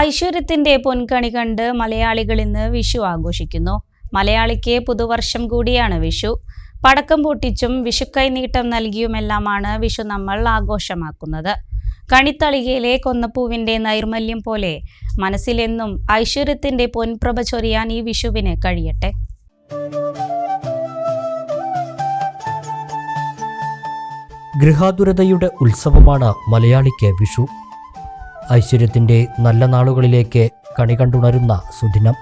ഐശ്വര്യത്തിന്റെ പൊൻകണി കണ്ട് മലയാളികൾ ഇന്ന് വിഷു ആഘോഷിക്കുന്നു. മലയാളിക്ക് പുതുവർഷം കൂടിയാണ് വിഷു. പടക്കം പൊട്ടിച്ചും വിഷുക്കൈ നീട്ടം നൽകിയുമെല്ലാമാണ് വിഷു നമ്മൾ ആഘോഷമാക്കുന്നത്. കണിത്തളികയിലെ കൊന്നപ്പൂവിന്റെ നൈർമല്യം പോലെ മനസ്സിലെന്നും ഐശ്വര്യത്തിന്റെ പൊൻപ്രഭ ചൊരിയാൻ ഈ വിഷുവിന് കഴിയട്ടെ. ഗൃഹാതുരതയുടെ ഉത്സവമാണ് മലയാളിക്ക് വിഷു. ഐശ്വര്യത്തിന്റെ നല്ല നാളുകളിലേക്ക് കണി കണ്ടുണരുന്ന സുദിനം.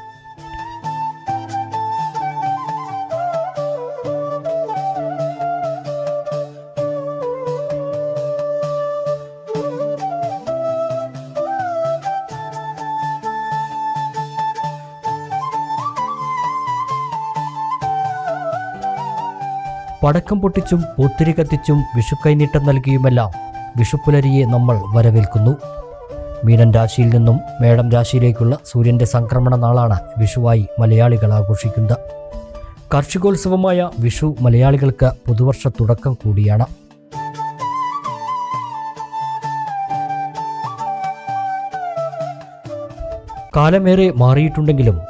പടക്കം പൊട്ടിച്ചും പൂത്തിരി കത്തിച്ചും വിഷുക്കൈനീട്ടം നൽകിയുമെല്ലാം വിഷുപ്പുലരിയെ നമ്മൾ വരവേൽക്കുന്നു. മീനൻ രാശിയിൽ നിന്നും മേടം രാശിയിലേക്കുള്ള സൂര്യന്റെ സംക്രമണ നാളാണ് വിഷുവായി മലയാളികൾ ആഘോഷിക്കുന്നത്. കാർഷികോത്സവമായ വിഷു മലയാളികൾക്ക് പുതുവർഷ തുടക്കം കൂടിയാണ്. കാലമേറെ മാറിയിട്ടുണ്ടെങ്കിലും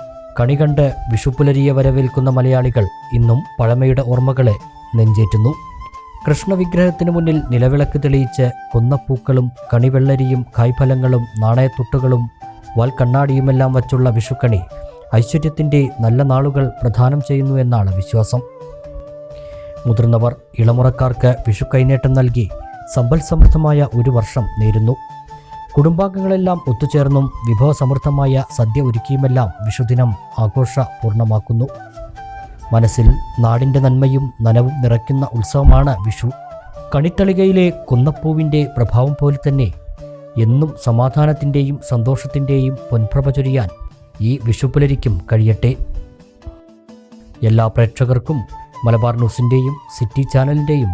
കണി കണ്ട് വിഷുപ്പുലരിയെ വരവേൽക്കുന്ന മലയാളികൾ ഇന്നും പഴമയുടെ ഓർമ്മകളെ നെഞ്ചേറ്റുന്നു. കൃഷ്ണവിഗ്രഹത്തിന് മുന്നിൽ നിലവിളക്ക് തെളിയിച്ച് കുന്നപ്പൂക്കളും കണിവെള്ളരിയും കായ്ഫലങ്ങളും നാണയത്തുട്ടുകളും വാൽക്കണ്ണാടിയുമെല്ലാം വച്ചുള്ള വിഷുക്കണി ഐശ്വര്യത്തിന്റെ നല്ല നാളുകൾ പ്രദാനം ചെയ്യുന്നു എന്നാണ് വിശ്വാസം. മുതിർന്നവർ ഇളമുറക്കാർക്ക് വിഷു കൈനേട്ടം നൽകി സമ്പൽ സമൃദ്ധമായ ഒരു വർഷം നേരുന്നു. കുടുംബാംഗങ്ങളെല്ലാം ഒത്തുചേർന്നും വിഭവസമൃദ്ധമായ സദ്യ ഒരുക്കിയുമെല്ലാം വിഷുദിനം ആഘോഷ പൂർണമാക്കുന്നു മനസ്സിൽ നാടിന്റെ നന്മയും നനവും നിറയ്ക്കുന്ന ഉത്സവമാണ് വിഷു. കണിത്തളികയിലെ കുന്നപ്പൂവിന്റെ പ്രഭാവം പോലെ തന്നെ എന്നും സമാധാനത്തിന്റെയും സന്തോഷത്തിന്റെയും പൊൻപ്രഭ ചൊരിയാൻ ഈ വിഷു പുലരിക്കും കഴിയട്ടെ. എല്ലാ പ്രേക്ഷകർക്കും മലബാർ ന്യൂസിന്റെയും സിറ്റി ചാനലിന്റെയും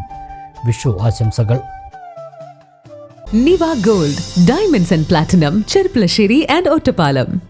വിഷു ആശംസകൾ. Niva gold diamonds and platinum Cherpulassery and Ottapalam.